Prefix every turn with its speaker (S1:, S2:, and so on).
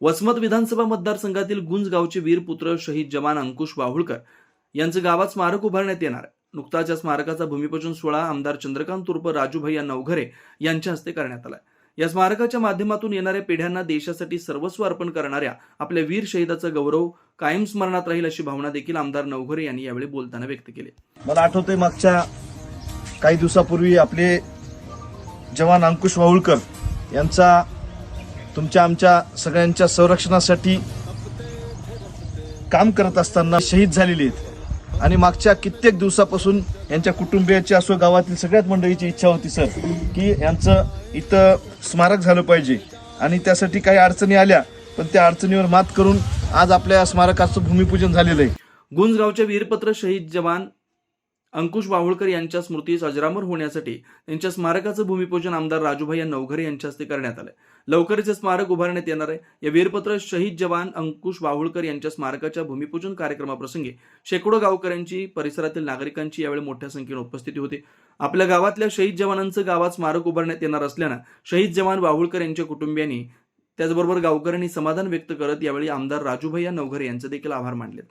S1: वसमत विधानसभा मतदारसंघातील गुंज गावचे वीरपुत्र शहीद जवान अंकुश वाहुळकर यांचं गावात स्मारक उभारण्यात येणार आहे. नुकताच या स्मारकाचा भूमिपूजन सोहळा आमदार चंद्रकांत तुर्प राजूभैया नवघरे यांच्या हस्ते करण्यात आला या स्मारकाच्या माध्यमातून येणाऱ्या पिढ्यांना देशासाठी सर्वस्व अर्पण करणाऱ्या आपल्या वीर शहीदाचा गौरव कायम स्मरणात राहील अशी भावना देखील आमदार नवघरे यांनी यावेळी बोलताना व्यक्त केली
S2: मला आठवतंय मागच्या काही दिवसापूर्वी आपले जवान अंकुश वाहुळकर यांचा तुमच्या आमच्या सगळ्यांच्या संरक्षणासाठी काम करत असताना शहीद झालेले आहेत. आणि मागच्या कित्येक दिवसापासून यांच्या कुटुंबियाची असो गावातील सगळ्यात मंडळीची इच्छा होती सर की यांचं इथं स्मारक झालं पाहिजे. आणि त्यासाठी काही अडचणी आल्या पण त्या अडचणीवर मात करून आज आपल्या स्मारकाचं भूमिपूजन झालेलं आहे.
S1: गुंजगावचे वीरपत्र शहीद जवान अंकुश वाहुळकर यांच्या स्मृतीस अजरामर होण्यासाठी त्यांच्या स्मारकाचं भूमिपूजन आमदार राजूभाई नवघरे यांच्या हस्ते करण्यात आलं. लवकरच हे स्मारक उभारण्यात येणार आहे. या वीरपत्र शहीद जवान अंकुश वाहुळकर यांच्या स्मारकाच्या भूमिपूजन कार्यक्रमाप्रसंगी शेकडो गावकऱ्यांची परिसरातील नागरिकांची यावेळी मोठ्या संख्येने उपस्थिती होती. आपल्या गावातल्या शहीद जवानांचं गावात स्मारक उभारण्यात येणार असल्यानं शहीद जवान वाहुळकर यांच्या कुटुंबियांनी त्याचबरोबर गावकऱ्यांनी समाधान व्यक्त करत यावेळी आमदार राजूभाई नवघरे यांचे देखील आभार मानलेत.